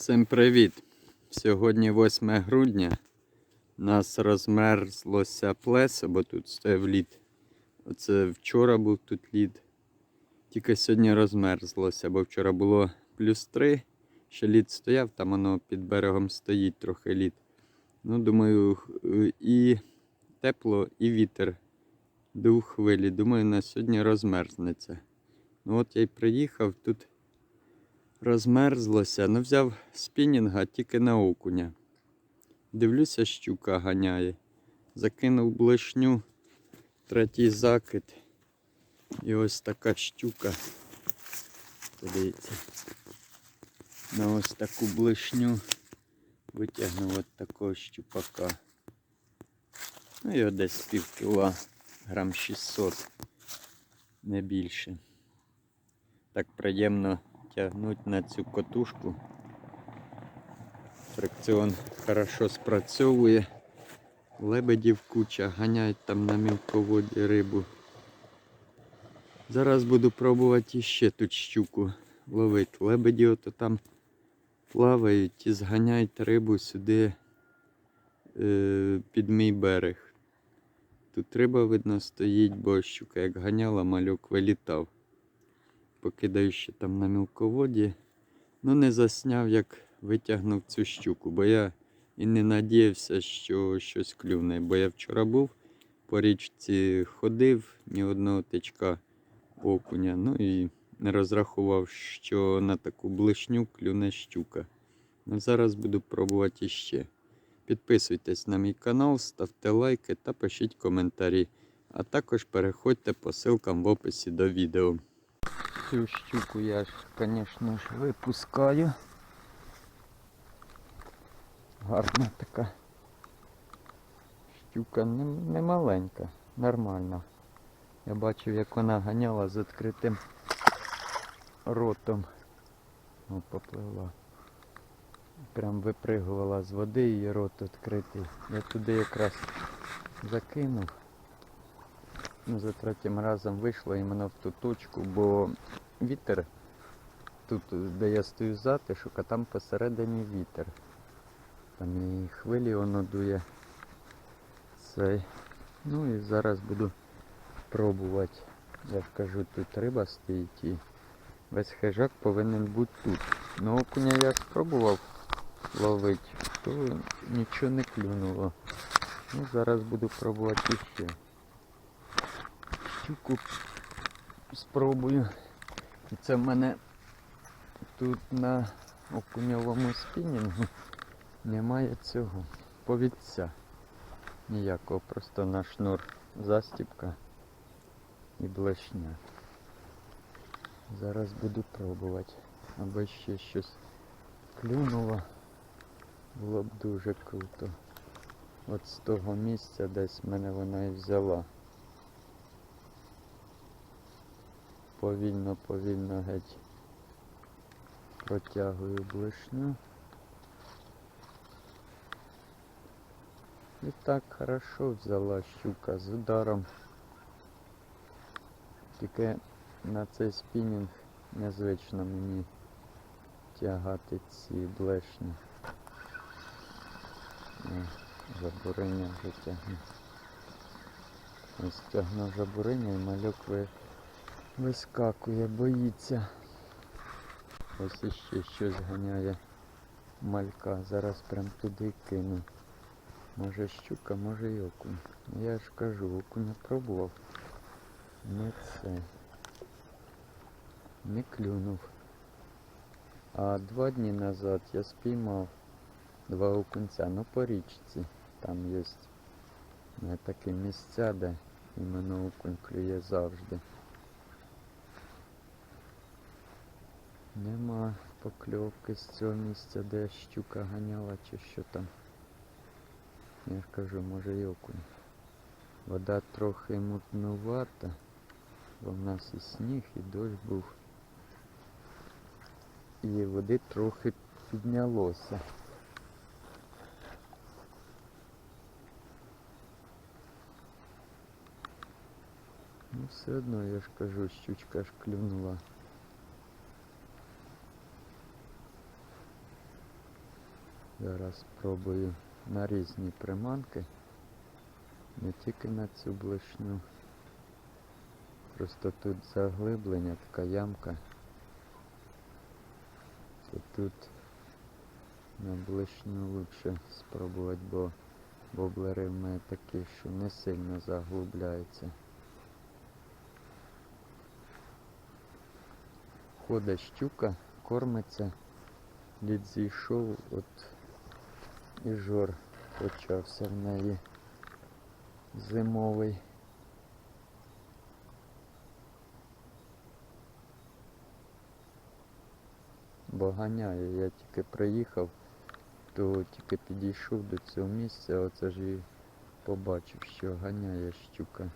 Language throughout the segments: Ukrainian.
Всім привіт! Сьогодні 8 грудня. Нас розмерзлося плесо, бо тут стояв лід. Оце вчора був тут лід. Тільки сьогодні розмерзлося, бо вчора було плюс 3, ще лід стояв, там воно під берегом стоїть трохи лід. Ну, думаю, і тепло, і вітер. Дух хвилі. Думаю, на сьогодні розмерзнеться. Ну от я й приїхав тут розмерзлося. Ну, взяв спінінга тільки на окуня. Дивлюся, щука ганяє. Закинув блишню, третій закид. І ось така щука. Подивіться. На ось таку блишню витягнув от такого щупака. Ну, його десь пів кіла, грам 600, не більше. Так приємно тягнуть на цю котушку. Фрикціон хорошо спрацьовує. Лебедів куча, ганяють там на мілководі рибу. Зараз буду пробувати іще тут щуку ловити. Лебеді ото там плавають і зганяють рибу сюди е, під мій берег. Тут риба, видно, стоїть, бо щука як ганяла, мальок вилітав покидаю ще там на мілководі. Ну, не засняв, як витягнув цю щуку, бо я і не надіявся, що щось клюне. Бо я вчора був по річці ходив, ні одного тичка окуня. Ну і не розрахував, що на таку блишню клюне щука. Ну, зараз буду пробувати іще. Підписуйтесь на мій канал, ставте лайки та пишіть коментарі. А також переходьте по ссылкам в описі до відео. Цю щуку я ж, звісно ж, випускаю. Гарна така щука, не, не маленька, нормальна. Я бачив, як вона ганяла з відкритим ротом. О, поплила. Прям випригувала з води, її рот відкритий. Я туди якраз закинув. Ну, за третім разом вийшло іменно в ту точку, бо вітер тут, де я стою затишок, а там посередині вітер. Там і хвилі воно дує. Цей. Ну і зараз буду пробувати. Я ж кажу, тут риба стоїть і весь хижак повинен бути тут. Ну окуня я спробував ловити, то нічого не клюнуло. Ну, зараз буду пробувати ще щуку спробую. І це в мене тут на окуньовому спінінгу немає цього повідця. Ніякого, просто на шнур застіпка і блешня. Зараз буду пробувати. Аби ще щось клюнуло. Було б дуже круто. От з того місця десь мене вона і взяла. Повільно, повільно геть протягую блишню. І так хорошо взяла щука з ударом. Тільки на цей спінінг незвично мені тягати ці блешні. О, Жабуриння вже тягну. Ось тягну жабуриння і мальок ви вискакує, боїться. Ось іще щось ганяє малька. Зараз прям туди кину. Може щука, може й окунь. Ну, Я ж кажу, окуня пробував. Не це. Не клюнув. А два дні назад я спіймав два окунця, ну по річці. Там є е, такі місця, де іменно окунь клює завжди. Нема покльовки з цього місця, де щука ганяла чи що там. Я ж кажу, може й окунь. Вода трохи мутнувата, бо в нас і сніг, і дощ був. І води трохи піднялося. Ну все одно я ж кажу, щучка ж клюнула. Зараз спробую на різні приманки. Не тільки на цю блишню. Просто тут заглиблення, така ямка. То тут на блишню лучше спробувати, бо воблери в мене такі, що не сильно заглубляються. Ходить щука, кормиться, лід зійшов, от і жор почався в неї зимовий. Бо ганяє, я тільки приїхав, то тільки підійшов до цього місця, оце ж і побачив, що ганяє щука.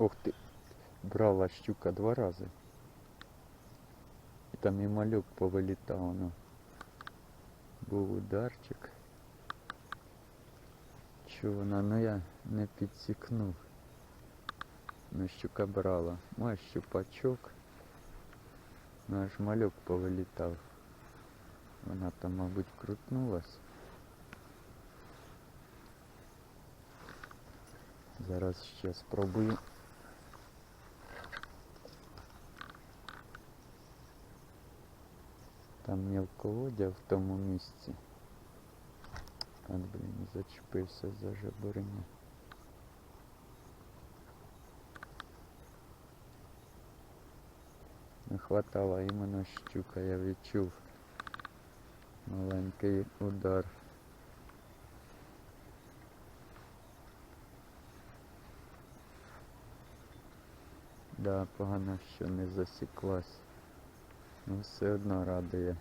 Ох ти, брала щука два рази. І там і малюк повилітав, ну. Був ударчик. Чого вона, ну я не підсікнув. Ну щука брала. Має щупачок. Ну аж малюк повилітав. Вона там, мабуть, крутнулась. Зараз ще спробую. Там мілководдя в тому місці. От, блін, зачепився за жабурення. Не хватало іменно щука, я відчув маленький удар. Да, погано, що не засіклась. Ну все одно радує.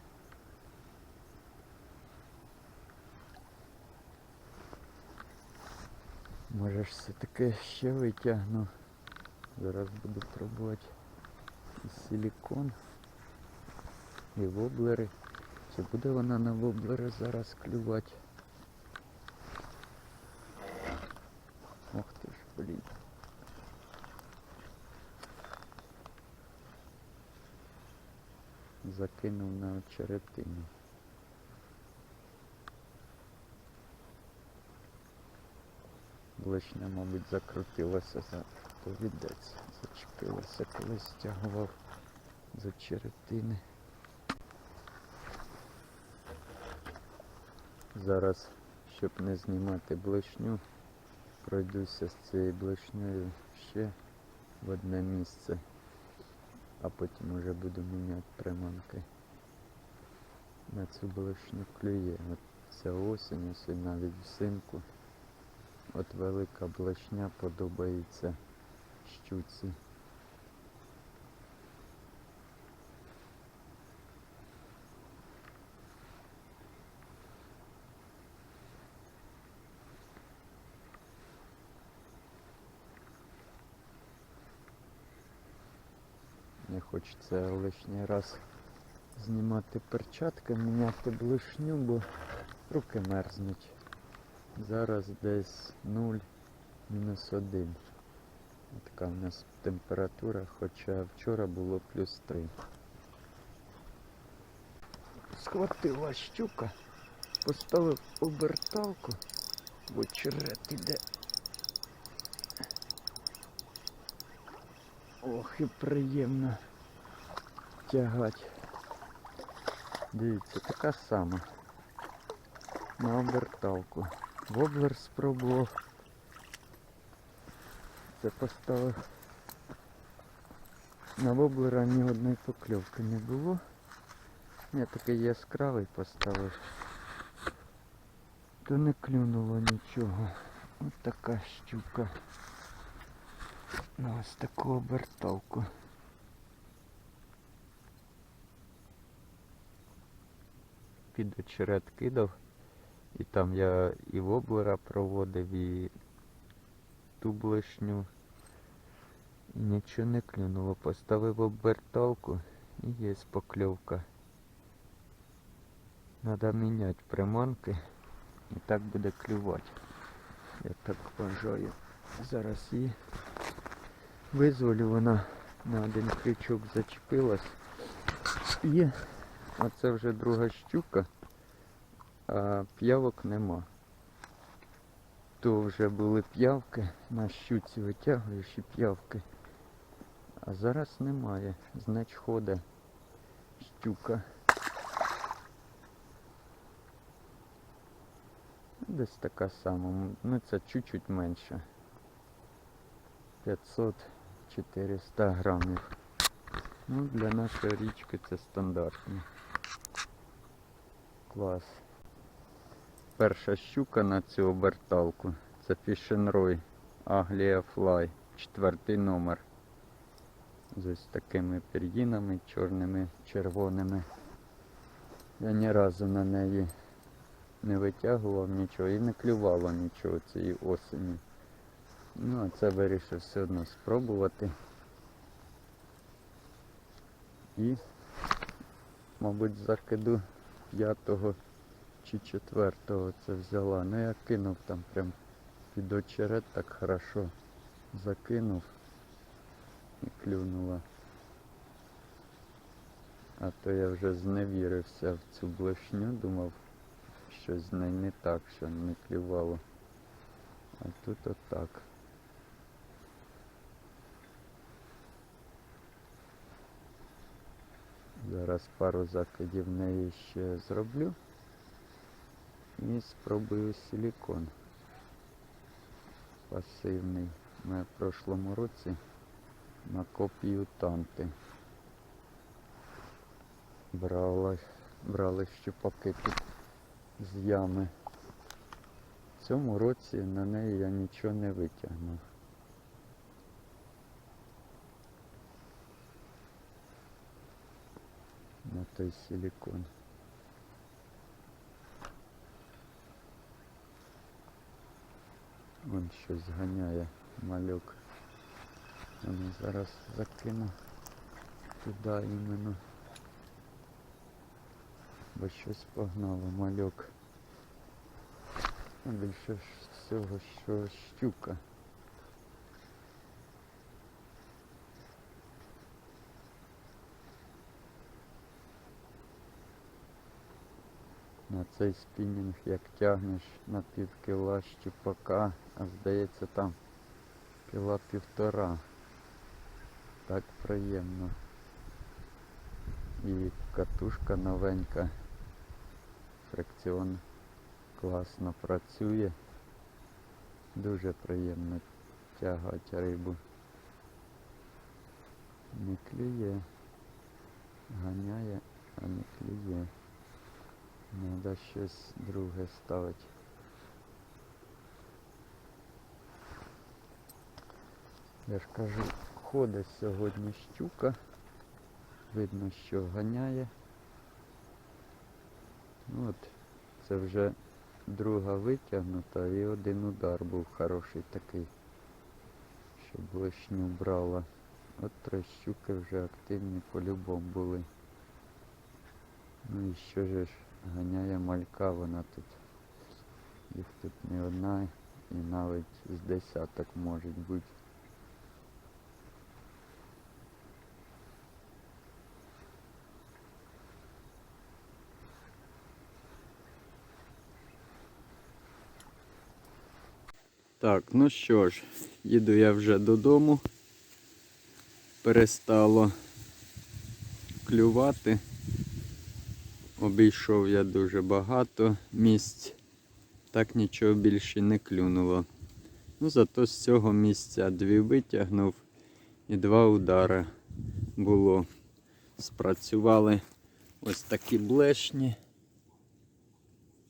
Може ж все-таки ще витягну. Зараз буду пробувати і силікон, і воблери. Чи буде вона на воблери зараз клювати? Ох ти ж, блін. Закинув на очеретину. Блишня, мабуть, закрутилася за повідець. Зачепилася, коли стягував з очеретини. Зараз, щоб не знімати блишню, пройдуся з цією блишнею ще в одне місце, а потім вже буду міняти приманки. На цю блишню клює. От ця осінь, ось навіть взимку. От велика блешня подобається щуці. Хочеться лишній раз знімати перчатки, міняти блишню, бо руки мерзнуть. Зараз десь 0, мінус 1. Така в нас температура, хоча вчора було плюс 3. Схватила щука, поставив оберталку, бо черед іде. Ох, і приємно тягати. Дивіться, така сама. На оберталку. Воблер спробував. Це поставив. На воблера ні одної покльовки не було. Я такий яскравий поставив. То не клюнуло нічого. Ось така щука. На ось таку оберталку. Під очерет кидав. І там я і воблера проводив, і ту блешню. І нічого не клюнуло. Поставив оберталку і є покльовка. Надо міняти приманки і так буде клювати. Я так вважаю. Зараз її визволю, вона на один крючок зачепилась. Є. А це вже друга щука, а п'явок нема. То вже були п'явки, на щуці витягуєш і п'явки. А зараз немає. Знач ходить щука. Десь така сама. Ну це чуть-чуть менше. 500-400 грамів. Ну, для нашої річки це стандартно. Клас. Перша щука на цю оберталку. Це Roy Aglia Fly. Четвертий номер. З ось такими пір'їнами, чорними, червоними. Я ні разу на неї не витягував нічого і не клювало нічого цієї осені. Ну, а це вирішив все одно спробувати. І, мабуть, закиду п'ятого чи четвертого це взяла. Ну я кинув там прям під очерет так хорошо закинув і клюнула. А то я вже зневірився в цю блешню, думав, щось з нею не так, що не клювало. А тут отак. Зараз пару закидів в неї ще зроблю. І спробую силікон. Пасивний. Ми в прошлому році на копію танти. Брали, брали щупаки тут з ями. В цьому році на неї я нічого не витягнув. На той силикон. Вон щось ганяє малюк. Зараз закину туди іменно. Бо щось погнало малюк. А більше всього, що щука. На цей спінінг як тягнеш на пів кіла щупака, а здається там кіла півтора. Так приємно. І катушка новенька. Фрикціон класно працює. Дуже приємно тягати рибу. Не клює. Ганяє, а не клює. Треба щось друге ставити. Я ж кажу, ходить сьогодні щука. Видно, що ганяє. Ну От, це вже друга витягнута і один удар був хороший такий, щоб блешню брала. От три щуки вже активні по-любому були. Ну і що же ж ганяє малька вона тут. Їх тут не одна і навіть з десяток може бути. Так, ну що ж, їду я вже додому. Перестало клювати. Обійшов я дуже багато місць, так нічого більше не клюнуло. Ну, зато з цього місця дві витягнув і два удари було. Спрацювали ось такі блешні.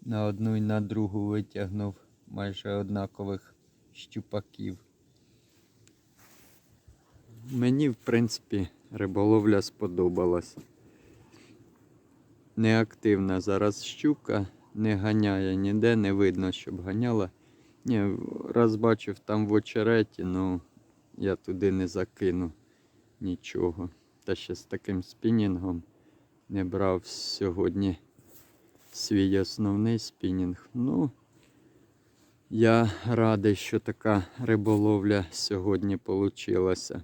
На одну і на другу витягнув майже однакових щупаків. Мені, в принципі, риболовля сподобалась. Неактивна зараз щука, не ганяє ніде, не видно, щоб ганяла. Ні, раз бачив там в очереті, ну я туди не закину нічого. Та ще з таким спінінгом не брав сьогодні свій основний спінінг. Ну, я радий, що така риболовля сьогодні получилася.